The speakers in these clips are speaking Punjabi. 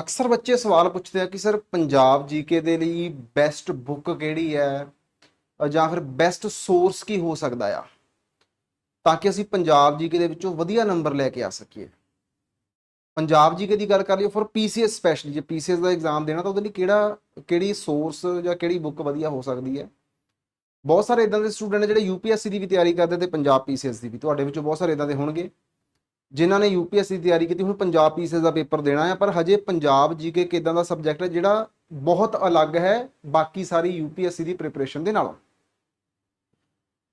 ਅਕਸਰ ਬੱਚੇ ਸਵਾਲ ਪੁੱਛਦੇ ਆ ਕਿ ਸਰ ਪੰਜਾਬ ਜੀਕੇ ਦੇ ਲਈ ਬੈਸਟ ਬੁੱਕ ਕਿਹੜੀ ਹੈ? ਜਾਂ ਫਿਰ ਬੈਸਟ ਸੋਰਸ ਕੀ ਹੋ ਸਕਦਾ ਆ? ਤਾਂ ਕਿ ਅਸੀਂ ਪੰਜਾਬ ਜੀਕੇ ਦੇ ਵਿੱਚੋਂ ਵਧੀਆ ਨੰਬਰ ਲੈ ਕੇ ਆ ਸਕੀਏ। ਪੰਜਾਬ ਜੀਕੇ ਦੀ ਗੱਲ ਕਰ ਲਈਏ ਫॉर ਪੀਸੀਐਸ ਸਪੈਸ਼ਲੀ ਜੇ ਪੀਸੀਐਸ ਦਾ ਐਗਜ਼ਾਮ ਦੇਣਾ ਤਾਂ ਉਹਦੇ ਲਈ ਕਿਹੜਾ, ਕਿਹੜੀ ਸੋਰਸ ਜਾਂ ਕਿਹੜੀ ਬੁੱਕ ਵਧੀਆ ਹੋ ਸਕਦੀ ਹੈ? ਬਹੁਤ ਸਾਰੇ ਇਦਾਂ ਦੇ ਸਟੂਡੈਂਟ ਨੇ ਜਿਹੜੇ ਯੂਪੀਐਸਸੀ ਦੀ ਵੀ ਤਿਆਰੀ ਕਰਦੇ ਤੇ ਪੰਜਾਬ ਪੀਸੀਐਸ ਦੀ ਵੀ, ਤੁਹਾਡੇ ਵਿੱਚੋਂ ਬਹੁਤ ਸਾਰੇ ਇਦਾਂ ਦੇ ਹੋਣਗੇ। ਜਿਨ੍ਹਾਂ ਨੇ ਯੂਪੀਐਸਸੀ ਦੀ ਤਿਆਰੀ ਕੀਤੀ, ਹੁਣ ਪੰਜਾਬ ਪੀਸੀਐਸ ਦਾ ਪੇਪਰ ਦੇਣਾ ਹੈ ਪਰ ਹਜੇ ਪੰਜਾਬ ਜੀਕੇ ਕਿਦਾਂ ਦਾ ਸਬਜੈਕਟ ਹੈ ਜਿਹੜਾ ਬਹੁਤ ਅਲੱਗ ਹੈ ਬਾਕੀ ਸਾਰੀ ਯੂਪੀਐਸਸੀ ਦੀ ਪ੍ਰਿਪਰੇਸ਼ਨ ਦੇ ਨਾਲੋਂ।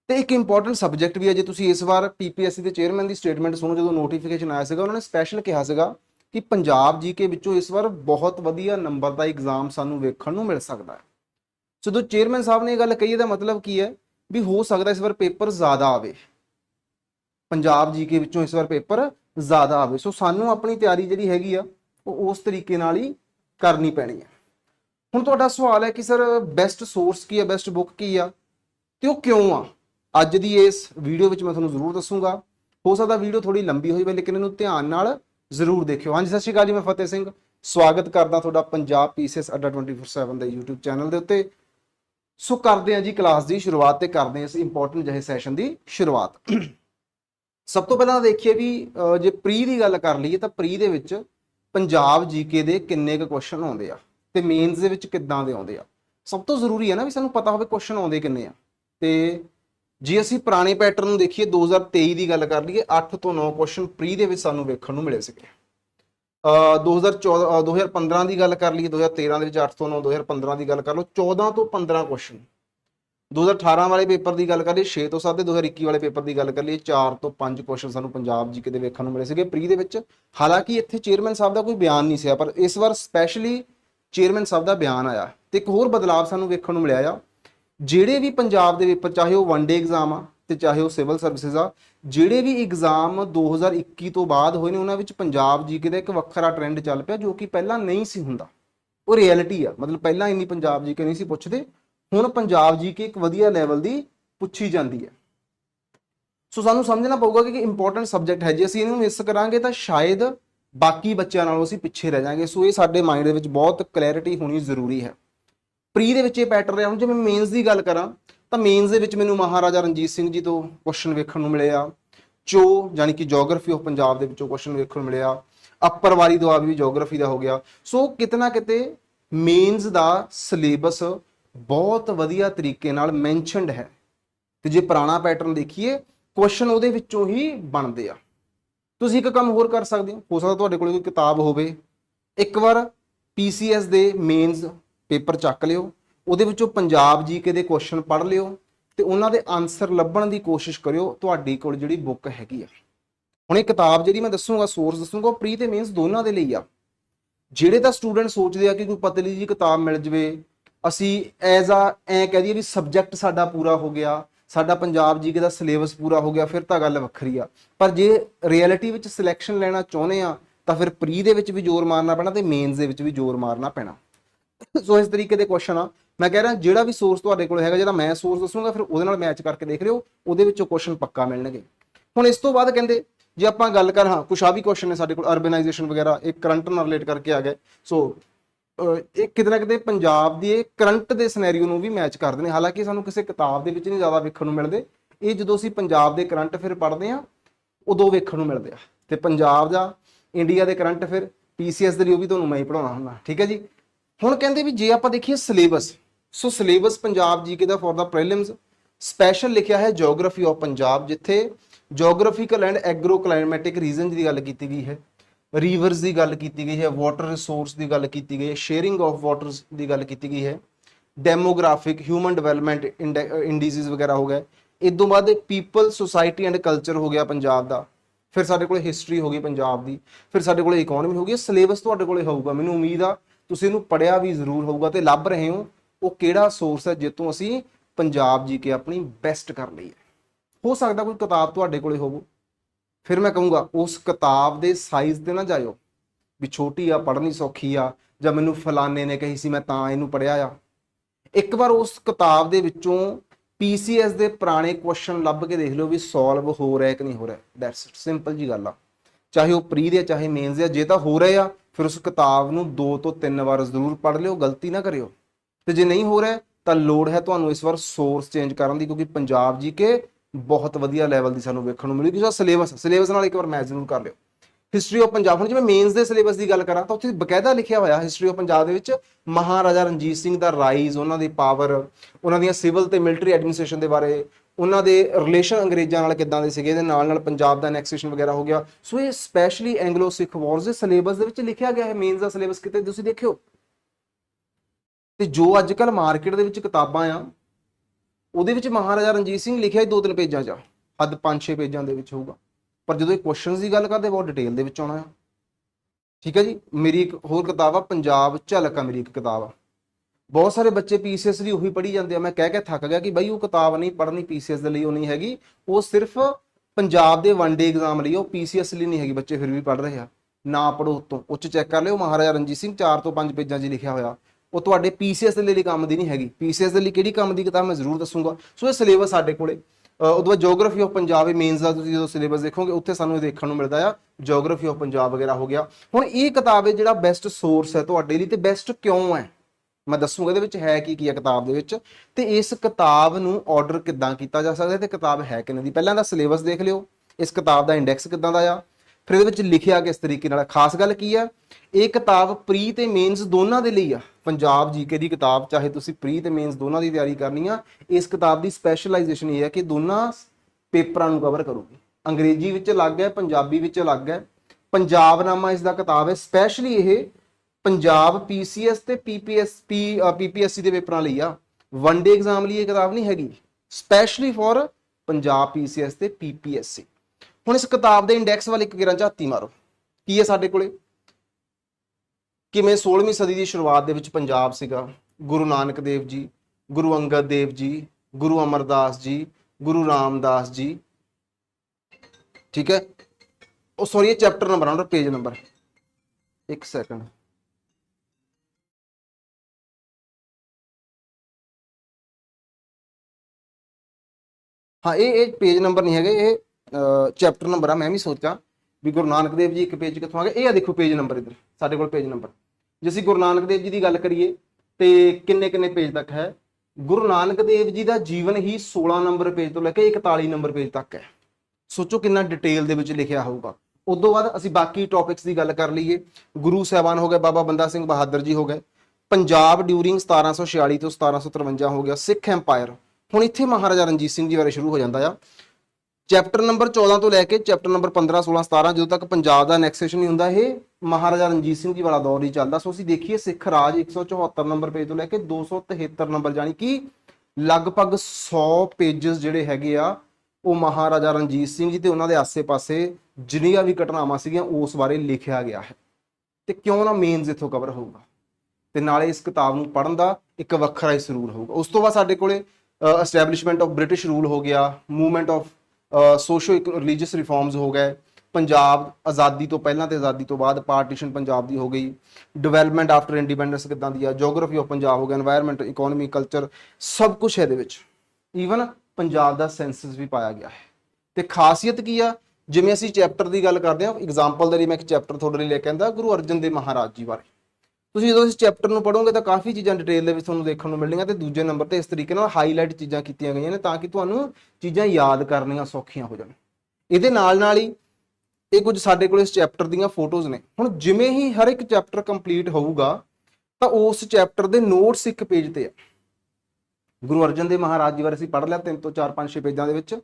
ਤੇ ਇੱਕ ਇੰਪੋਰਟੈਂਟ ਸਬਜੈਕਟ ਵੀ ਹੈ, ਜੇ ਤੁਸੀਂ ਇਸ ਵਾਰ ਪੀਪੀਐਸਸੀ ਦੇ ਚੇਅਰਮੈਨ ਦੀ ਸਟੇਟਮੈਂਟ ਸੁਣੋ, ਜਦੋਂ ਨੋਟੀਫਿਕੇਸ਼ਨ ਆਇਆ ਸੀਗਾ, ਉਹਨਾਂ ਨੇ ਸਪੈਸ਼ਲ ਕਿਹਾ ਸੀਗਾ ਕਿ ਪੰਜਾਬ ਜੀਕੇ ਵਿੱਚੋਂ ਇਸ ਵਾਰ ਬਹੁਤ ਵਧੀਆ ਨੰਬਰ ਦਾ ਐਗਜ਼ਾਮ ਸਾਨੂੰ ਵੇਖਣ ਨੂੰ ਮਿਲ ਸਕਦਾ ਹੈ। ਜਦੋਂ ਚੇਅਰਮੈਨ ਸਾਹਿਬ ਨੇ ਇਹ ਗੱਲ ਕਹੀ, ਇਹਦਾ ਮਤਲਬ ਕੀ ਹੈ ਵੀ ਹੋ ਸਕਦਾ ਇਸ ਵਾਰ ਪੇਪਰ ਜ਼ਿਆਦਾ ਆਵੇ। ਪੰਜਾਬ ਜੀਕੇ ਵਿੱਚੋਂ ਇਸ ਵਾਰ ਪੇਪਰ ਜ਼ਿਆਦਾ ਆਵੇ। ਸੋ ਸਾਨੂੰ ਆਪਣੀ ਤਿਆਰੀ ਜਿਹੜੀ ਹੈਗੀ ਆ, ਉਹ ਉਸ ਤਰੀਕੇ ਨਾਲ ਹੀ ਕਰਨੀ ਪੈਣੀ ਹੈ ਹੁਣ ਤੁਹਾਡਾ ਸਵਾਲ ਹੈ ਕਿ ਸਰ ਬੈਸਟ ਸੋਰਸ ਕੀ ਹੈ ਬੈਸਟ ਬੁੱਕ ਕੀ ਆ? ਤੇ ਉਹ ਕਿਉਂ ਆ? ਅੱਜ ਦੀ ਇਸ ਵੀਡੀਓ ਵਿੱਚ ਮੈਂ ਤੁਹਾਨੂੰ ਜ਼ਰੂਰ ਦੱਸੂਗਾ। ਹੋ ਸਕਦਾ ਵੀਡੀਓ ਥੋੜੀ ਲੰਬੀ ਹੋਈ ਹੋਵੇ, ਲੇਕਿਨ ਇਹਨੂੰ ਧਿਆਨ ਨਾਲ ਜ਼ਰੂਰ ਦੇਖਿਓ। ਹਾਂਜੀ, ਸਤਿ ਸ਼੍ਰੀ ਅਕਾਲ ਜੀ, ਮੈਂ ਫਤਿਹ ਸਿੰਘ। ਸਵਾਗਤ ਕਰਦਾ ਤੁਹਾਡਾ ਪੰਜਾਬ ਪੀਸੀਐਸ ਅੱਡਾ 24/7 ਦੇ YouTube ਚੈਨਲ ਦੇ ਉੱਤੇ। ਸੋ ਕਰਦੇ ਹਾਂ ਜੀ ਕਲਾਸ ਦੀ ਸ਼ੁਰੂਆਤ ਤੇ ਕਰਦੇ ਹਾਂ ਇਸ ਇੰਪੋਰਟੈਂਟ ਜਿਹੇ ਸੈਸ਼ਨ ਦੀ ਸ਼ੁਰੂਆਤ। ਸਭ ਤੋਂ ਪਹਿਲਾਂ ਦੇਖੀਏ ਵੀ ਜੇ ਪ੍ਰੀ ਦੀ ਗੱਲ ਕਰ ਲਈਏ ਤਾਂ ਪ੍ਰੀ ਦੇ ਵਿੱਚ ਪੰਜਾਬ ਜੀਕੇ ਦੇ ਕਿੰਨੇ ਕੁ ਕੁਐਸਚਨ ਆਉਂਦੇ ਆ ਤੇ ਮੇਨਸ ਦੇ ਵਿੱਚ ਕਿੱਦਾਂ ਦੇ ਆਉਂਦੇ ਆ। ਸਭ ਤੋਂ ਜ਼ਰੂਰੀ ਹੈ ਨਾ ਵੀ ਸਾਨੂੰ ਪਤਾ ਹੋਵੇ ਕੁਐਸਚਨ ਆਉਂਦੇ ਕਿੰਨੇ ਆ। ਤੇ ਜੇ ਅਸੀਂ ਪੁਰਾਣੇ ਪੈਟਰਨ ਨੂੰ ਦੇਖੀਏ 2023 ਦੀ ਗੱਲ ਕਰ ਲਈਏ 8 ਤੋਂ 9 ਕੁਐਸਚਨ ਪ੍ਰੀ ਦੇ ਵਿੱਚ ਸਾਨੂੰ ਵੇਖਣ ਨੂੰ ਮਿਲੇ ਸੀਗੇ। ਅ 2014 ਅ, 2015 ਦੀ ਗੱਲ ਕਰ ਲਈਏ 2013 ਦੇ ਵਿੱਚ 8 ਤੋਂ 9 2015 ਦੀ ਗੱਲ ਕਰ ਲਓ 14 ਤੋਂ 15 ਕੁਐਸਚਨ 2018 ਵਾਲੇ ਪੇਪਰ ਦੀ ਗੱਲ ਕਰ ਲਈਏ 6 ਤੋਂ 7 2021 ਵਾਲੇ ਪੇਪਰ ਦੀ ਗੱਲ ਕਰ ਲਈਏ 4 ਤੋਂ 5 ਕੁਐਸਚਨ ਸਾਨੂੰ ਪੰਜਾਬ ਜੀਕੇ ਦੇ ਵੇਖਣ ਨੂੰ ਮਿਲੇ ਸੀਗੇ। ਪ੍ਰੀ ਦੇ ਵਿੱਚ ਹਾਲਾਂਕਿ ਇੱਥੇ ਚੇਅਰਮੈਨ ਸਾਹਿਬ ਦਾ ਕੋਈ ਬਿਆਨ ਨਹੀਂ ਸੀ ਪਰ ਇਸ ਵਾਰ ਸਪੈਸ਼ਲੀ ਚੇਅਰਮੈਨ ਸਾਹਿਬ ਦਾ ਬਿਆਨ ਆਇਆ ਤੇ ਇੱਕ ਹੋਰ ਬਦਲਾਅ ਸਾਨੂੰ ਵੇਖਣ ਨੂੰ ਮਿਲਿਆ ਆ। ਜਿਹੜੇ ਵੀ ਪੰਜਾਬ ਦੇ ਪੇਪਰ, ਚਾਹੇ ਉਹ ਵਨ ਡੇ ਐਗਜ਼ਾਮ ਆ ਤੇ ਚਾਹੇ ਉਹ ਸਿਵਲ ਸਰਵਿਸਿਜ਼ ਆ, ਜਿਹੜੇ ਵੀ ਐਗਜ਼ਾਮ 2021 ਤੋਂ ਬਾਅਦ ਹੋਏ ਨੇ, ਉਹਨਾਂ ਵਿੱਚ ਪੰਜਾਬ ਜੀਕੇ ਦਾ ਇੱਕ ਵੱਖਰਾ ਟ੍ਰੈਂਡ ਚੱਲ ਪਿਆ, ਜੋ ਕਿ ਪਹਿਲਾਂ ਨਹੀਂ ਸੀ ਹੁੰਦਾ। ਉਹ ਰਿਐਲਿਟੀ ਆ। ਮਤਲਬ ਪਹਿਲਾਂ ਇੰਨੀ ਪੰਜਾਬ ਜੀਕੇ ਨਹੀਂ ਸੀ ਪੁੱਛਦੇ। ਹੁਣ ਪੰਜਾਬ ਜੀ ਕੇ ਇੱਕ ਵਧੀਆ ਲੈਵਲ ਦੀ ਪੁੱਛੀ ਜਾਂਦੀ ਹੈ। ਸੋ ਸਾਨੂੰ ਸਮਝਣਾ ਪਊਗਾ ਕਿ ਇੰਪੋਰਟੈਂਟ ਸਬਜੈਕਟ ਹੈ ਜੇ। ਅਸੀਂ ਇਹਨੂੰ ਮਿਸ ਕਰਾਂਗੇ ਤਾਂ ਸ਼ਾਇਦ ਬਾਕੀ ਬੱਚਿਆਂ ਨਾਲੋਂ ਅਸੀਂ ਪਿੱਛੇ ਰਹਿ ਜਾਾਂਗੇ। ਸੋ ਇਹ ਸਾਡੇ ਮਾਈਂਡ ਦੇ ਵਿੱਚ ਬਹੁਤ ਕਲੈਰਿਟੀ ਹੋਣੀ ਜ਼ਰੂਰੀ ਹੈ। ਪ੍ਰੀ ਦੇ ਵਿੱਚ ਇਹ ਪੈਟਰਨ ਰਿਹਾ। ਹੁਣ ਜੇ ਮੈਂ ਮੇਨਸ ਦੀ ਗੱਲ ਕਰਾਂ, ਤਾਂ ਮੇਨਸ ਦੇ ਵਿੱਚ ਮੈਨੂੰ ਮਹਾਰਾਜਾ ਰਣਜੀਤ ਸਿੰਘ ਜੀ ਤੋਂ ਕੁਐਸਚਨ ਵੇਖਣ ਨੂੰ ਮਿਲੇ ਆ ਚੋ ਯਾਨੀ ਕਿ ਜੀਓਗ੍ਰਾਫੀ ਆਫ ਪੰਜਾਬ ਦੇ ਵਿੱਚੋਂ ਕੁਐਸਚਨ ਵੇਖਣ ਨੂੰ ਮਿਲਿਆ। ਅੱਪਰ ਵਾਰੀ ਦੁਆਬ ਵੀ ਜੀਓਗ੍ਰਾਫੀ ਦਾ ਹੋ ਗਿਆ। ਸੋ ਕਿਤਨਾ ਕਿਤੇ ਮੇਨਸ ਦਾ ਸਿਲੇਬਸ ਬਹੁਤ ਵਧੀਆ ਤਰੀਕੇ ਨਾਲ ਮੈਂਸ਼ਨਡ ਹੈ। ਤੇ ਜੇ ਪੁਰਾਣਾ ਪੈਟਰਨ ਦੇਖੀਏ ਕੁਐਸਚਨ ਉਹਦੇ ਵਿੱਚੋਂ ਹੀ ਬਣਦੇ ਆ। ਤੁਸੀਂ ਇੱਕ ਕੰਮ ਹੋਰ ਕਰ ਸਕਦੇ ਹੋ। ਹੋ ਸਕਦਾ ਤੁਹਾਡੇ ਕੋਲ ਕੋਈ ਕਿਤਾਬ ਹੋਵੇ। ਇੱਕ ਵਾਰ ਪੀਸੀਐਸ ਦੇ ਮੇਨਸ ਪੇਪਰ ਚੱਕ ਲਿਓ। ਉਹਦੇ ਵਿੱਚੋਂ ਪੰਜਾਬ ਜੀਕੇ ਦੇ ਕੁਐਸਚਨ ਪੜ੍ਹ ਲਿਓ ਤੇ ਉਹਨਾਂ ਦੇ ਆਨਸਰ ਲੱਭਣ ਦੀ ਕੋਸ਼ਿਸ਼ ਕਰਿਓ। ਤੁਹਾਡੀ ਕੋਲ ਜਿਹੜੀ ਬੁੱਕ ਹੈਗੀ ਆ। ਹੁਣ ਇਹ ਕਿਤਾਬ ਜਿਹੜੀ ਮੈਂ ਦੱਸੂਗਾ ਸੋਰਸ ਦੱਸੂਗਾ, ਉਹ ਪ੍ਰੀ ਤੇ ਮੇਨਸ ਦੋਨਾਂ ਦੇ ਲਈ ਆ। ਜਿਹੜੇ ਤਾਂ ਸਟੂਡੈਂਟ ਸੋਚਦੇ ਆ ਕਿ ਕੋਈ ਪਤਲੀ ਜੀ ਕਿਤਾਬ ਮਿਲ ਜਵੇ ਅਸੀਂ ਐਜ਼ ਆ ਐ ਕਹਿ ਦਈਏ ਵੀ ਸਬਜੈਕਟ ਸਾਡਾ ਪੂਰਾ ਹੋ ਗਿਆ, ਸਾਡਾ ਪੰਜਾਬ ਜੀਕੇ ਦਾ ਸਿਲੇਬਸ ਪੂਰਾ ਹੋ ਗਿਆ, ਫਿਰ ਤਾਂ ਗੱਲ ਵੱਖਰੀ ਆ। ਪਰ ਜੇ ਰਿਐਲਿਟੀ ਵਿੱਚ ਸਿਲੈਕਸ਼ਨ ਲੈਣਾ ਚਾਹੁੰਦੇ ਆ, ਤਾਂ ਫਿਰ ਪ੍ਰੀ ਦੇ ਵਿੱਚ ਵੀ ਜ਼ੋਰ ਮਾਰਨਾ ਪੈਣਾ ਤੇ ਮੇਨਸ ਦੇ ਵਿੱਚ ਵੀ ਜ਼ੋਰ ਮਾਰਨਾ ਪੈਣਾ। ਸੋ ਇਸ ਤਰੀਕੇ ਦੇ ਕੁਐਸਚਨ ਆ। ਮੈਂ ਕਹਿ ਰਿਹਾ, ਜਿਹੜਾ ਵੀ ਸੋਰਸ ਤੁਹਾਡੇ ਕੋਲ ਹੈਗਾ ਜਿਹੜਾ ਮੈਂ ਸੋਰਸ ਦੱਸੂਗਾ ਫਿਰ ਉਹਦੇ ਨਾਲ ਮੈਚ ਕਰਕੇ ਦੇਖ ਲਿਓ, ਉਹਦੇ ਵਿੱਚੋਂ ਕੁਐਸਚਨ ਪੱਕਾ ਮਿਲਣਗੇ। ਹੁਣ ਇਸ ਤੋਂ ਬਾਅਦ ਕਹਿੰਦੇ, ਜੇ ਆਪਾਂ ਗੱਲ ਕਰ ਹਾਂ ਕੁਛ ਆ ਵੀ ਕੁਐਸਚਨ ਨੇ ਸਾਡੇ ਕੋਲ ਅਰਬਨਾਈਜੇਸ਼ਨ ਵਗੈਰਾ ਇਹ ਕਰੰਟ ਨਾਲ ਰਿਲੇਟ ਕਰਕੇ ਆ ਗਏ। ਸੋ ਇਹ ਕਿਤੇ ਨਾ ਕਿਤੇ ਪੰਜਾਬ ਦੀ ਇਹ ਕਰੰਟ ਦੇ ਸਿਨੈਰੀਓ ਨੂੰ ਵੀ ਮੈਚ ਕਰਦੇ ਨੇ। ਹਾਲਾਂਕਿ ਸਾਨੂੰ ਕਿਸੇ ਕਿਤਾਬ ਦੇ ਵਿੱਚ ਨਹੀਂ ਜ਼ਿਆਦਾ ਵੇਖਣ ਨੂੰ ਮਿਲਦੇ। ਇਹ ਜਦੋਂ ਅਸੀਂ ਪੰਜਾਬ ਦੇ ਕਰੰਟ ਅਫੇਅਰ ਪੜ੍ਹਦੇ ਆ ਉਦੋਂ ਵੇਖਣ ਨੂੰ ਮਿਲਦੇ ਆ। ਤੇ ਪੰਜਾਬ ਦਾ, ਇੰਡੀਆ ਦੇ ਕਰੰਟ ਫਿਰ ਪੀਸੀਐਸ ਦੇ ਲਈ ਉਹ ਵੀ ਤੁਹਾਨੂੰ ਮੈਂ ਹੀ ਪੜਾਉਣਾ ਹੁੰਦਾ। ਠੀਕ ਹੈ ਜੀ? ਹੁਣ ਕਹਿੰਦੇ ਵੀ ਜੇ ਆਪਾਂ ਦੇਖੀਏ syllabus so syllabus Punjab GK the for ਦਾ ਪ੍ਰੀਲਿਮਸ ਸਪੈਸ਼ਲ ਲਿਖਿਆ ਹੈ ਜੀਓਗ੍ਰਾਫੀ ਆਫ ਪੰਜਾਬ, ਜਿੱਥੇ geographical and agro climatic region ਦੀ ਗੱਲ ਕੀਤੀ ਗਈ ਹੈ। ਰਿਵਰਸ ਦੀ ਗੱਲ ਕੀਤੀ ਗਈ ਹੈ ਵਾਟਰ ਰਿਸੋਰਸ ਦੀ ਗੱਲ ਕੀਤੀ ਗਈ ਹੈ ਸ਼ੇਅਰਿੰਗ ਆਫ ਵਾਟਰਸ ਦੀ ਗੱਲ ਕੀਤੀ ਗਈ ਹੈ ਡੈਮੋਗ੍ਰਾਫਿਕ ਹਿਊਮਨ ਡਿਵੈਲਪਮੈਂਟ ਇੰਡੀਸਿਸ ਵਗੈਰਾ ਹੋ ਗਿਆ ਇਸ ਤੋਂ ਬਾਅਦ ਪੀਪਲ ਸੋਸਾਇਟੀ ਐਂਡ ਕਲਚਰ ਹੋ ਗਿਆ ਪੰਜਾਬ ਦਾ। ਫਿਰ ਸਾਡੇ ਕੋਲ ਹਿਸਟਰੀ ਹੋ ਗਈ ਪੰਜਾਬ ਦੀ। ਫਿਰ ਸਾਡੇ ਕੋਲ ਇਕਨੋਮੀ ਹੋ ਗਈ ਸਿਲੇਬਸ ਤੁਹਾਡੇ ਕੋਲੇ ਹੋਊਗਾ। ਮੈਨੂੰ ਉਮੀਦ ਆ, ਤੁਸੀਂ ਇਹਨੂੰ ਪੜਿਆ ਵੀ ਜ਼ਰੂਰ ਹੋਊਗਾ ਤੇ ਲੱਭ ਰਹੇ ਹੋ। ਉਹ ਕਿਹੜਾ ਸੋਰਸ ਹੈ ਜਿੱਤੋਂ ਅਸੀਂ ਪੰਜਾਬ ਜੀ ਕੇ ਆਪਣੀ ਬੈਸਟ ਕਰ ਲਈਏ। ਹੋ ਸਕਦਾ ਕੋਈ ਕਿਤਾਬ ਤੁਹਾਡੇ ਕੋਲੇ ਹੋਵੇ ਫਿਰ ਮੈਂ ਕਹੂੰਗਾ ਉਸ ਕਿਤਾਬ ਦੇ ਸਾਈਜ਼ ਦੇ ਨਾ ਜਾਇਓ ਵੀ ਛੋਟੀ ਆ ਪੜ੍ਹਨੀ ਸੌਖੀ ਆ ਜਾਂ ਮੈਨੂੰ ਫਲਾਣੇ ਨੇ ਕਹੀ ਸੀ ਮੈਂ ਤਾਂ ਇਹਨੂੰ ਪੜਿਆ ਆ। ਇੱਕ ਵਾਰ ਉਸ ਕਿਤਾਬ ਦੇ ਵਿੱਚੋਂ ਪੀਸੀਐਸ ਦੇ ਪੁਰਾਣੇ ਕੁਐਸਚਨ ਲੱਭ ਕੇ ਦੇਖ ਲਿਓ ਵੀ ਸੋਲਵ ਹੋ ਰਿਹਾ ਕਿ ਨਹੀਂ ਹੋ ਰਿਹਾ। ਦੈਟਸ ਸਿੰਪਲ ਜੀ ਗੱਲ ਆ। ਚਾਹੇ ਉਹ ਪ੍ਰੀ ਦੇ ਆ, ਚਾਹੇ ਮੇਨਸ ਦੇ ਆ, ਜੇ ਤਾਂ ਹੋ ਰਹੇ ਆ ਫਿਰ ਉਸ ਕਿਤਾਬ ਨੂੰ ਦੋ ਤੋਂ ਤਿੰਨ ਵਾਰ ਜ਼ਰੂਰ ਪੜ੍ਹ ਲਿਓ ਗਲਤੀ ਨਾ ਕਰਿਓ। ਤੇ ਜੇ ਨਹੀਂ ਹੋ ਰਿਹਾ ਤਾਂ ਲੋੜ ਹੈ ਤੁਹਾਨੂੰ ਇਸ ਵਾਰ ਸੋਰਸ ਚੇਂਜ ਕਰਨ ਦੀ ਕਿਉਂਕਿ ਪੰਜਾਬ ਜੀ ਕੇ ਬਹੁਤ ਵਧੀਆ ਲੈਵਲ ਦੀ ਸਾਨੂੰ ਵੇਖਣ ਨੂੰ ਮਿਲੀ। ਕਿ ਸਿਲੇਬਸ ਸਿਲੇਬਸ ਨਾਲ ਇੱਕ ਵਾਰ ਮੈਚ ਜ਼ਰੂਰ ਕਰ ਲਿਓ। ਹਿਸਟਰੀ ਆਫ ਪੰਜਾਬ ਹੁਣ ਜਿਵੇਂ ਮੇਨਸ ਦੇ ਸਿਲੇਬਸ ਦੀ ਗੱਲ ਕਰਾਂ, ਤਾਂ ਉੱਥੇ ਬਕਾਇਦਾ ਲਿਖਿਆ ਹੋਇਆ ਹਿਸਟਰੀ ਆਫ ਪੰਜਾਬ ਦੇ ਵਿੱਚ ਮਹਾਰਾਜਾ ਰਣਜੀਤ ਸਿੰਘ ਦਾ ਰਾਈਜ਼ ਉਹਨਾਂ ਦੀ ਪਾਵਰ ਉਹਨਾਂ ਦੀਆਂ ਸਿਵਲ ਤੇ ਮਿਲਟਰੀ ਐਡਮਿਨਿਸਟ੍ਰੇਸ਼ਨ ਦੇ ਬਾਰੇ, ਉਹਨਾਂ ਦੇ ਰਿਲੇਸ਼ਨ ਅੰਗਰੇਜ਼ਾਂ ਨਾਲ ਕਿੱਦਾਂ ਦੇ ਸੀਗੇ, ਇਹਦੇ ਨਾਲ ਨਾਲ ਪੰਜਾਬ ਦਾ ਐਨੈਕਸੇਸ਼ਨ ਵਗੈਰਾ ਹੋ ਗਿਆ। ਸੋ ਇਹ ਸਪੈਸ਼ਲੀ ਐਂਗਲੋ ਸਿੱਖ ਵਾਰਸ ਦੇ ਸਿਲੇਬਸ ਦੇ ਵਿੱਚ ਲਿਖਿਆ ਗਿਆ ਹੈ ਮੇਨਸ ਦਾ ਸਿਲੇਬਸ ਕਿਤੇ, ਤੁਸੀਂ ਦੇਖਿਓ। ਤੇ ਜੋ ਅੱਜ ਕੱਲ ਮਾਰਕੀਟ ਦੇ ਵਿੱਚ ਕਿਤਾਬਾਂ ਆ ਉਹਦੇ ਵਿੱਚ ਮਹਾਰਾਜਾ ਰਣਜੀਤ ਸਿੰਘ ਲਿਖਿਆ ਹੀ ਦੋ ਤਿੰਨ ਪੇਜਾਂ 'ਚ, ਹੱਦ 5-6 ਪੇਜਾਂ ਦੇ ਵਿੱਚ ਹੋਊਗਾ। ਪਰ ਜਦੋਂ ਇਹ ਕੁਐਸਚਨਸ ਦੀ ਗੱਲ ਕਰਦੇ, ਬਹੁਤ ਡਿਟੇਲ ਦੇ ਵਿੱਚ ਆਉਣਾ ਆ ਠੀਕ ਹੈ ਜੀ? ਮੇਰੀ ਇੱਕ ਹੋਰ ਕਿਤਾਬ ਆ, ਪੰਜਾਬ ਝਲਕ ਆ ਮੇਰੀ ਇੱਕ ਕਿਤਾਬ ਆ। ਬਹੁਤ ਸਾਰੇ ਬੱਚੇ ਪੀਸੀਐਸ ਲਈ ਉਹੀ ਪੜ੍ਹੀ ਜਾਂਦੇ ਆ। ਮੈਂ ਕਹਿ ਕੇ ਥੱਕ ਗਿਆ ਕਿ ਬਈ ਉਹ ਕਿਤਾਬ ਨਹੀਂ ਪੜ੍ਹਨੀ ਪੀਸੀਐਸ ਦੇ ਲਈ ਉਹ ਨਹੀਂ ਹੈਗੀ। ਉਹ ਸਿਰਫ ਪੰਜਾਬ ਦੇ ਵਨ ਡੇ ਐਗਜ਼ਾਮ ਲਈ, ਉਹ ਪੀਸੀਐਸ ਲਈ ਨਹੀਂ ਹੈਗੀ। ਬੱਚੇ ਫਿਰ ਵੀ ਪੜ੍ਹ ਰਹੇ ਆ। ਨਾ ਪੜੋ ਉਤੋਂ। ਉੱਚ ਚੈੱਕ ਕਰ ਲਿਓ। ਮਹਾਰਾਜਾ ਰਣਜੀਤ ਸਿੰਘ 4 ਤੋਂ 5 ਪੇਜਾਂ 'ਚ ਲਿਖਿਆ ਹੋਇਆ। ਉਹ ਤੁਹਾਡੇ ਪੀਸੀਐਸ ਦੇ ਲਈ ਕੰਮ ਦੀ ਨਹੀਂ ਹੈਗੀ। ਪੀਸੀਐਸ ਦੇ ਲਈ ਕਿਹੜੀ ਕੰਮ ਦੀ ਕਿਤਾਬ ਮੈਂ ਜ਼ਰੂਰ ਦੱਸੂਗਾ। ਸੋ ਇਹ ਸਿਲੇਬਸ ਸਾਡੇ ਕੋਲੇ। ਅਹ ਉਹਦੇ ਬਾਅਦ ਜੀਓਗ੍ਰਾਫੀ ਆਫ ਪੰਜਾਬ ਇਹ ਮੇਨਸ ਦਾ ਤੁਸੀਂ ਜਦੋਂ ਸਿਲੇਬਸ ਦੇਖੋਗੇ, ਉੱਥੇ ਸਾਨੂੰ ਇਹ ਦੇਖਣ ਨੂੰ ਮਿਲਦਾ ਆ। ਜੀਓਗ੍ਰਾਫੀ ਆਫ ਪੰਜਾਬ ਵਗੈਰਾ ਹੋ ਗਿਆ। ਹੁਣ ਇਹ ਕਿਤਾਬ ਹੈ ਜਿਹੜਾ ਬੈਸਟ ਸੋਰਸ ਹੈ ਤੁਹਾਡੇ ਲਈ ਤੇ ਬੈਸਟ ਕਿਉਂ ਹੈ? ਮੈਂ ਦੱਸੂਗਾ ਇਹਦੇ ਵਿੱਚ ਹੈ ਕੀ ਕੀ ਹੈ ਕਿਤਾਬ ਦੇ ਵਿੱਚ। ਤੇ ਇਸ ਕਿਤਾਬ ਨੂੰ ਆਰਡਰ ਕਿੱਦਾਂ ਕੀਤਾ ਜਾ ਸਕਦਾ ਹੈ ਤੇ ਕਿਤਾਬ ਹੈ ਕਿੰਨੇ ਦੀ? ਪਹਿਲਾਂ ਦਾ ਸਿਲੇਬਸ ਦੇਖ ਲਿਓ। ਇਸ ਕਿਤਾਬ ਦਾ ਇੰਡੈਕਸ ਕਿੱਦਾਂ ਦਾ ਆ? ਫਿਰ ਇਹਦੇ ਵਿੱਚ ਲਿਖਿਆ ਕਿਸ ਤਰੀਕੇ ਨਾਲ ਖਾਸ ਗੱਲ ਕੀ ਆ ਇਹ ਕਿਤਾਬ ਪ੍ਰੀ ਤੇ ਮੇਨਸ ਦੋਨਾਂ ਦੇ ਲਈ ਆ। ਪੰਜਾਬ ਜੀਕੇ ਦੀ ਕਿਤਾਬ, ਚਾਹੇ ਤੁਸੀਂ ਪ੍ਰੀ ਤੇ ਮੇਨਸ ਦੋਨਾਂ ਦੀ ਤਿਆਰੀ ਕਰਨੀ ਆ, ਇਸ ਕਿਤਾਬ ਦੀ ਸਪੈਸ਼ਲਾਈਜੇਸ਼ਨ ਇਹ ਹੈ ਕਿ ਦੋਨਾਂ ਪੇਪਰਾਂ ਨੂੰ ਕਵਰ ਕਰੂਗੀ। ਅੰਗਰੇਜ਼ੀ ਵਿੱਚ ਅਲੱਗ ਹੈ ਪੰਜਾਬੀ ਵਿੱਚ ਅਲੱਗ ਹੈ ਪੰਜਾਬਨਾਮਾ ਇਸ ਦਾ ਕਿਤਾਬ ਹੈ। ਸਪੈਸ਼ਲੀ ਇਹ ਪੰਜਾਬ ਪੀਸੀਐਸ ਤੇ ਪੀਪੀਐਸ ਪੀ ਪੀਪੀਐਸਸੀ ਦੇ ਪੇਪਰਾਂ ਲਈ ਆ। ਵਨ ਡੇ ਐਗਜ਼ਾਮ ਲਈ ਇਹ ਕਿਤਾਬ ਨਹੀਂ ਹੈਗੀ। ਸਪੈਸ਼ਲੀ ਫॉर ਪੰਜਾਬ ਪੀਸੀਐਸ ਤੇ ਪੀਪੀਐਸਸੀ ਹੁਣ ਇਸ ਕਿਤਾਬ ਦੇ ਇੰਡੈਕਸ ਵੱਲ ਇੱਕ ਗਿਰਾਂ ਝਾਤੀ ਮਾਰੋ। ਕੀ ਹੈ ਸਾਡੇ ਕੋਲੇ? ਕਿਵੇਂ 16ਵੀਂ ਸਦੀ ਦੀ ਸ਼ੁਰੂਆਤ ਦੇ ਵਿੱਚ ਪੰਜਾਬ ਸੀਗਾ? ਗੁਰੂ ਨਾਨਕ ਦੇਵ ਜੀ, ਗੁਰੂ ਅੰਗਦ ਦੇਵ ਜੀ, ਗੁਰੂ ਅਮਰਦਾਸ ਜੀ, ਗੁਰੂ ਰਾਮਦਾਸ ਜੀ। ਠੀਕ ਹੈ? ਉਹ ਸੌਰੀ ਇਹ ਚੈਪਟਰ ਨੰਬਰ ਆਉਂਦਾ ਪੇਜ ਨੰਬਰ ਇੱਕ ਸੈਕਿੰਡ ਹਾਂ, ਇਹ ਇਹ ਪੇਜ ਨੰਬਰ ਨਹੀਂ ਹੈਗੇ, ਇਹ ਚੈਪਟਰ ਨੰਬਰ ਆ, ਮੈਂ ਵੀ ਸੋਚਾਂ ਵੀ ਗੁਰੂ ਨਾਨਕ ਦੇਵ ਜੀ ਇੱਕ ਪੇਜ ਕਿੱਥੋਂ ਆ ਗਏ? ਇਹ ਆ ਦੇਖੋ ਪੇਜ ਨੰਬਰ ਇੱਧਰ, ਸਾਡੇ ਕੋਲ ਪੇਜ ਨੰਬਰ ਜੇ ਅਸੀਂ ਗੁਰੂ ਨਾਨਕ ਦੇਵ ਜੀ ਦੀ ਗੱਲ ਕਰੀਏ, ਤੇ ਕਿੰਨੇ ਕਿੰਨੇ ਪੇਜ ਤੱਕ ਹੈ? ਗੁਰੂ ਨਾਨਕ ਦੇਵ ਜੀ ਦਾ ਜੀਵਨ ਹੀ 16 ਨੰਬਰ ਪੇਜ ਤੋਂ ਲੈ ਕੇ 41 ਨੰਬਰ ਪੇਜ ਤੱਕ ਹੈ। ਸੋਚੋ ਕਿੰਨਾ ਡਿਟੇਲ ਦੇ ਵਿੱਚ ਲਿਖਿਆ ਹੋਊਗਾ। ਉਸ ਤੋਂ ਬਾਅਦ ਅਸੀਂ ਬਾਕੀ ਟੌਪਿਕਸ ਦੀ ਗੱਲ ਕਰ ਲਈਏ। ਗੁਰੂ ਸਾਹਿਬਾਨ ਹੋ ਗਏ, ਬਾਬਾ ਬੰਦਾ ਸਿੰਘ ਬਹਾਦਰ ਜੀ ਹੋ ਗਏ। ਪੰਜਾਬ ਡਿਊਰਿੰਗ 1746 ਤੋਂ 1753 ਹੋ ਗਿਆ, ਸਿੱਖ ਐਮਪਾਇਰ ਹੁਣ ਇੱਥੇ ਮਹਾਰਾਜਾ ਰਣਜੀਤ ਸਿੰਘ ਜੀ ਬਾਰੇ ਸ਼ੁਰੂ ਹੋ ਜਾਂਦਾ ਆ। ਚੈਪਟਰ ਨੰਬਰ 14 ਤੋਂ ਲੈ ਕੇ ਚੈਪਟਰ ਨੰਬਰ 15 16 17 ਜਦੋਂ ਤੱਕ ਪੰਜਾਬ ਦਾ ਐਨੈਕਸੇਸ਼ਨ ਨਹੀਂ ਹੁੰਦਾ, ਇਹ ਮਹਾਰਾਜਾ ਰਣਜੀਤ ਸਿੰਘ ਜੀ ਵਾਲਾ ਦੌਰ ਹੀ ਚੱਲਦਾ। ਸੋ ਅਸੀਂ ਦੇਖੀਏ ਸਿੱਖ ਰਾਜ 174 ਨੰਬਰ ਪੇਜ ਤੋਂ ਲੈ ਕੇ 273 ਨੰਬਰ ਜਾਨੀ ਕਿ ਲਗਭਗ 100 ਪੇजेस ਜਿਹੜੇ ਹੈਗੇ ਆ, ਉਹ ਮਹਾਰਾਜਾ ਰਣਜੀਤ ਸਿੰਘ ਜੀ ਤੇ ਉਹਨਾਂ ਦੇ ਆਸੇ-ਪਾਸੇ ਜਿੰਨੀਆਂ ਵੀ ਘਟਨਾਵਾਂ ਸੀਗੀਆਂ, ਉਸ ਬਾਰੇ ਲਿਖਿਆ ਗਿਆ ਹੈ। ਤੇ ਕਿਉਂ ਨਾ ਮੇਨਸ ਇੱਥੋਂ ਕਵਰ ਹੋਊਗਾ? ਤੇ ਨਾਲੇ ਇਸ ਕਿਤਾਬ ਨੂੰ ਪੜ੍ਹਨ ਦਾ ਇੱਕ ਵੱਖਰਾ ਹੀ ਸਰੂਰ ਹੋਊਗਾ। ਉਸ ਤੋਂ ਬਾਅਦ ਸਾਡੇ ਕੋਲੇ ਐਸਟੈਬਲਿਸ਼ਮੈਂਟ ਆਫ ਬ੍ਰਿਟਿਸ਼ ਰੂਲ ਹੋ ਗਿਆ movement of socio socio religious reforms ਹੋ ਗਏ। ਪੰਜਾਬ ਆਜ਼ਾਦੀ ਤੋਂ ਪਹਿਲਾਂ ਤੇ ਆਜ਼ਾਦੀ ਤੋਂ ਬਾਅਦ ਪਾਰਟੀਸ਼ਨ ਪੰਜਾਬ ਦੀ ਹੋ ਗਈ। ਡਿਵੈਲਪਮੈਂਟ ਆਫਟਰ ਇੰਡੀਪੈਂਡੈਂਸ ਕਿਦਾਂ ਦੀ ਆ? ਜੀਓਗ੍ਰਾਫੀ ਆਫ ਪੰਜਾਬ ਹੋ ਗਿਆ এনवायरमेंट ਇਕਨੋਮੀ ਕਲਚਰ ਸਭ ਕੁਝ ਇਹਦੇ ਵਿੱਚ। ਈਵਨ ਪੰਜਾਬ ਦਾ ਸੈਂਸਸ ਵੀ ਪਾਇਆ ਗਿਆ ਹੈ। ਤੇ ਖਾਸੀਅਤ ਕੀ ਆ? ਜਿਵੇਂ ਅਸੀਂ ਚੈਪਟਰ ਦੀ ਗੱਲ ਕਰਦੇ ਆ ਐਗਜ਼ਾਮਪਲ ਦੇ ਲਈ ਮੈਂ ਇੱਕ ਚੈਪਟਰ ਤੁਹਾਡੇ ਲਈ ਲੈ ਕੇ ਆਂਦਾ ਗੁਰੂ ਅਰਜਨ ਦੇਵ ਮਹਾਰਾਜ ਜੀ ਬਾਰੇ। ਤੁਸੀਂ ਜਦੋਂ ਇਸ ਚੈਪਟਰ ਨੂੰ ਪੜ੍ਹੋਗੇ ਤਾਂ ਕਾਫੀ ਚੀਜ਼ਾਂ ਡਿਟੇਲ ਦੇ ਵਿੱਚ ਤੁਹਾਨੂੰ ਦੇਖਣ ਨੂੰ ਮਿਲਣਗੀਆਂ ਤੇ ਦੂਜੇ ਨੰਬਰ ਤੇ ਇਸ ਤਰੀਕੇ ਨਾਲ ਹਾਈਲਾਈਟ ਚੀਜ਼ਾਂ ਕੀਤੀਆਂ ਗਈਆਂ ਨੇ ਤਾਂ ਕਿ ਤੁਹਾਨੂੰ ਚੀਜ਼ਾਂ ਯਾਦ ਕਰਨੀਆਂ ਸੌਖੀਆਂ ਹੋ ਜਾਣ। ਇਹਦੇ ਨਾਲ ਨਾਲ ਹੀ ਇਹ ਕੁਝ ਸਾਡੇ ਕੋਲ ਇਸ ਚੈਪਟਰ ਦੀਆਂ ਫੋਟੋਜ਼ ਨੇ। ਹੁਣ ਜਿਵੇਂ ਹੀ ਹਰ ਇੱਕ ਚੈਪਟਰ ਕੰਪਲੀਟ ਹੋਊਗਾ, ਤਾਂ ਉਸ ਚੈਪਟਰ ਦੇ ਨੋਟਸ ਇੱਕ ਪੇਜ ਤੇ ਆ। ਗੁਰੂ ਅਰਜਨ ਦੇਵ ਮਹਾਰਾਜ ਜੀ ਬਾਰੇ ਅਸੀਂ ਪੜ੍ਹ ਲਿਆ ਤਿੰਨ ਤੋਂ 4 5 6 ਪੇਜਾਂ ਦੇ ਵਿੱਚ।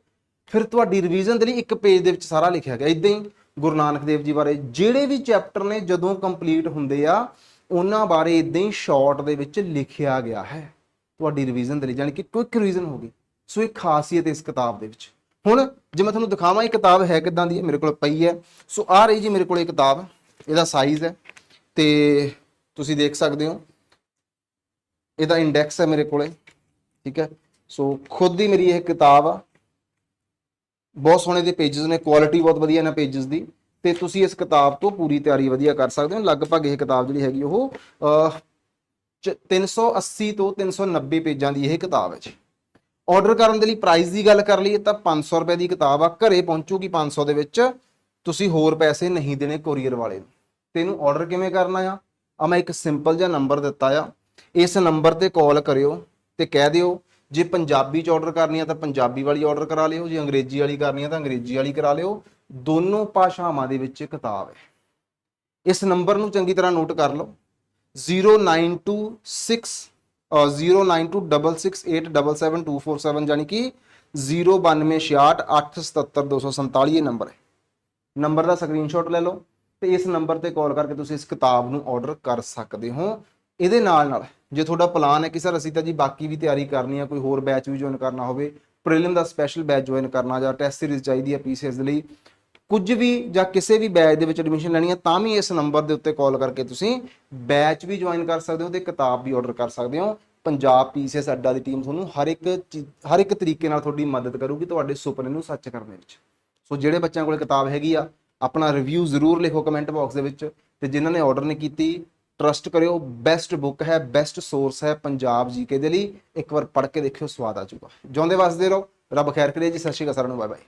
ਫਿਰ ਤੁਹਾਡੀ ਰਿਵੀਜ਼ਨ ਦੇ ਲਈ ਇੱਕ ਪੇਜ ਦੇ ਵਿੱਚ ਸਾਰਾ ਲਿਖਿਆ ਗਿਆ। ਇਦਾਂ ਹੀ ਗੁਰੂ ਨਾਨਕ ਦੇਵ ਜੀ ਬਾਰੇ ਜਿਹੜੇ ਵੀ ਚੈਪਟਰ ਨੇ ਜਦੋਂ ਕੰਪਲੀਟ ਹੁੰਦੇ ਆ ਉਹਨਾਂ ਬਾਰੇ ਇਦਾਂ ਹੀ ਸ਼ਾਰਟ ਦੇ ਵਿੱਚ ਲਿਖਿਆ ਗਿਆ ਹੈ। ਤੁਹਾਡੀ ਰਿਵੀਜ਼ਨ ਦੇ ਲਈ ਯਾਨੀ ਕਿ ਕੋਈ ਕੁਇਕ ਰਿਵੀਜ਼ਨ ਹੋ ਗਈ। ਸੋ ਇੱਕ ਖਾਸੀਅਤ ਇਸ ਕਿਤਾਬ ਦੇ ਵਿੱਚ। ਹੁਣ, ਜੇ ਮੈਂ ਤੁਹਾਨੂੰ ਦਿਖਾਵਾਂ ਇਹ ਕਿਤਾਬ ਹੈ ਕਿਦਾਂ ਦੀ ਹੈ ਮੇਰੇ ਕੋਲ ਪਈ ਹੈ। ਸੋ ਆ ਰਹੀ ਜੀ ਮੇਰੇ ਕੋਲ ਇਹ ਕਿਤਾਬ, ਇਹਦਾ ਸਾਈਜ਼ ਹੈ। ਤੇ ਤੁਸੀਂ ਦੇਖ ਸਕਦੇ ਹੋ, ਇਹਦਾ ਇੰਡੈਕਸ ਹੈ ਮੇਰੇ ਕੋਲੇ, ਠੀਕ ਹੈ। ਸੋ ਖੁਦ ਦੀ ਮੇਰੀ ਇਹ ਕਿਤਾਬ ਆ। ਬਹੁਤ ਸੋਹਣੇ ਦੇ ਪੇजेस ਨੇ ਕੁਆਲਿਟੀ ਬਹੁਤ ਵਧੀਆ ਇਹਨਾਂ ਪੇजेस ਦੀ। ਤੇ ਤੁਸੀਂ ਇਸ ਕਿਤਾਬ ਤੋਂ ਪੂਰੀ ਤਿਆਰੀ ਵਧੀਆ ਕਰ ਸਕਦੇ ਹੋ। ਲਗਭਗ ਇਹ ਕਿਤਾਬ ਜਿਹੜੀ ਹੈਗੀ ਉਹ ਅਹ, ਚ- 380 ਤੋਂ 390 ਪੇਜਾਂ ਦੀ ਇਹ ਕਿਤਾਬ ਹੈ ਜੀ। ਆਰਡਰ ਕਰਨ ਦੇ ਲਈ ਪ੍ਰਾਈਸ ਦੀ ਗੱਲ ਕਰ ਲਈਏ ਤਾਂ 500 ਰੁਪਏ ਦੀ ਕਿਤਾਬ ਆ। ਘਰੇ ਪਹੁੰਚੂਗੀ 500 ਦੇ ਵਿੱਚ ਤੁਸੀਂ ਹੋਰ ਪੈਸੇ ਨਹੀਂ ਦੇਣੇ ਕੋਰੀਅਰ ਵਾਲੇ ਨੂੰ। ਤੇ ਇਹਨੂੰ ਆਰਡਰ ਕਿਵੇਂ ਕਰਨਾ ਆ? ਆ ਮੈਂ ਇੱਕ ਸਿੰਪਲ ਜਿਹਾ ਨੰਬਰ ਦਿੱਤਾ ਆ। ਇਸ ਨੰਬਰ ਤੇ ਕਾਲ ਕਰਿਓ ਤੇ ਕਹਿ ਦਿਓ ਜੇ ਪੰਜਾਬੀ ਚ ਆਰਡਰ ਕਰਨੀ ਆ ਤਾਂ ਪੰਜਾਬੀ ਵਾਲੀ ਆਰਡਰ ਕਰਾ ਲਿਓ ਜੇ ਅੰਗਰੇਜ਼ੀ ਵਾਲੀ ਕਰਨੀ ਆ ਤਾਂ ਅੰਗਰੇਜ਼ੀ ਵਾਲੀ ਕਰਾ ਲਿਓ। ਦੋਨੋਂ ਭਾਸ਼ਾਵਾਂ ਦੇ ਵਿੱਚ ਕਿਤਾਬ ਹੈ। ਇਸ ਨੰਬਰ ਨੂੰ ਚੰਗੀ ਤਰ੍ਹਾਂ ਨੋਟ ਕਰ ਲਓ। 0926 ਅ, 092668777247 ਜਾਨੀ ਕਿ 09268772247 ਇਹ ਨੰਬਰ ਹੈ। ਨੰਬਰ ਦਾ ਸਕਰੀਨਸ਼ਾਟ ਲੈ ਲਓ ਤੇ ਇਸ ਨੰਬਰ ਤੇ ਕਾਲ ਕਰਕੇ ਤੁਸੀਂ ਇਸ ਕਿਤਾਬ ਨੂੰ ਆਰਡਰ ਕਰ ਸਕਦੇ ਹੋ। ਇਹਦੇ ਨਾਲ ਨਾਲ ਜੇ ਤੁਹਾਡਾ ਪਲਾਨ ਹੈ ਕਿ ਸਰ ਅਸੀਂ ਤਾਂ ਜੀ ਬਾਕੀ ਵੀ ਤਿਆਰੀ ਕਰਨੀ ਹੈ ਕੋਈ ਹੋਰ ਬੈਚ ਵੀ ਜੁਆਇਨ ਕਰਨਾ ਹੋਵੇ ਪ੍ਰੀਲਿਮ ਦਾ ਸਪੈਸ਼ਲ ਬੈਚ ਜੁਆਇਨ ਕਰਨਾ ਜਾਂ ਟੈਸਟ ਸੀਰੀਜ਼ ਚਾਹੀਦੀ ਹੈ ਪੀਸੀਐਸ ਦੇ ਲਈ ਕੁਝ ਵੀ ਜਾਂ ਕਿਸੇ ਵੀ ਬੈਚ ਦੇ ਵਿੱਚ ਐਡਮਿਸ਼ਨ ਲੈਣੀ ਹੈ, ਤਾਂ ਵੀ ਇਸ ਨੰਬਰ ਦੇ ਉੱਤੇ ਕਾਲ ਕਰਕੇ ਤੁਸੀਂ ਬੈਚ ਵੀ ਜੁਆਇਨ ਕਰ ਸਕਦੇ ਹੋ ਤੇ ਕਿਤਾਬ ਵੀ ਆਰਡਰ ਕਰ ਸਕਦੇ ਹੋ। ਪੰਜਾਬ ਪੀਸੀਐਸ ਅੱਡਾ ਦੀ ਟੀਮ ਤੁਹਾਨੂੰ ਹਰ ਇੱਕ ਚੀ- ਹਰ ਇੱਕ ਤਰੀਕੇ ਨਾਲ ਤੁਹਾਡੀ ਮਦਦ ਕਰੂਗੀ ਤੁਹਾਡੇ ਸੁਪਨੇ ਨੂੰ ਸੱਚ ਕਰਨ ਵਿੱਚ। ਸੋ ਜਿਹੜੇ ਬੱਚਿਆਂ ਕੋਲ ਕਿਤਾਬ ਹੈਗੀ ਆ, ਆਪਣਾ ਰਿਵਿਊ ਜ਼ਰੂਰ ਲਿਖੋ ਕਮੈਂਟ ਬਾਕਸ ਦੇ ਵਿੱਚ ਤੇ ਜਿਨ੍ਹਾਂ ਨੇ ਆਰਡਰ ਨਹੀਂ ਕੀਤੀ ਟਰਸਟ ਕਰਿਓ ਬੈਸਟ ਬੁੱਕ ਹੈ ਬੈਸਟ ਸੋਰਸ ਹੈ ਪੰਜਾਬ ਜੀਕੇ ਦੇ ਲਈ। ਇੱਕ ਵਾਰ ਪੜ੍ਹ ਕੇ ਦੇਖਿਓ, ਸਵਾਦ ਆ ਜਾਊਗਾ। ਜਿਉਂਦੇ ਵਸਦੇ ਰਹੋ, ਰੱਬ ਖੈਰ ਕਰੇ ਜੀ, ਸਤਿ ਸ਼੍ਰੀ ਅਕਾਲ, ਸਾਰਿਆਂ ਨੂੰ ਬਾਏ ਬਾਏ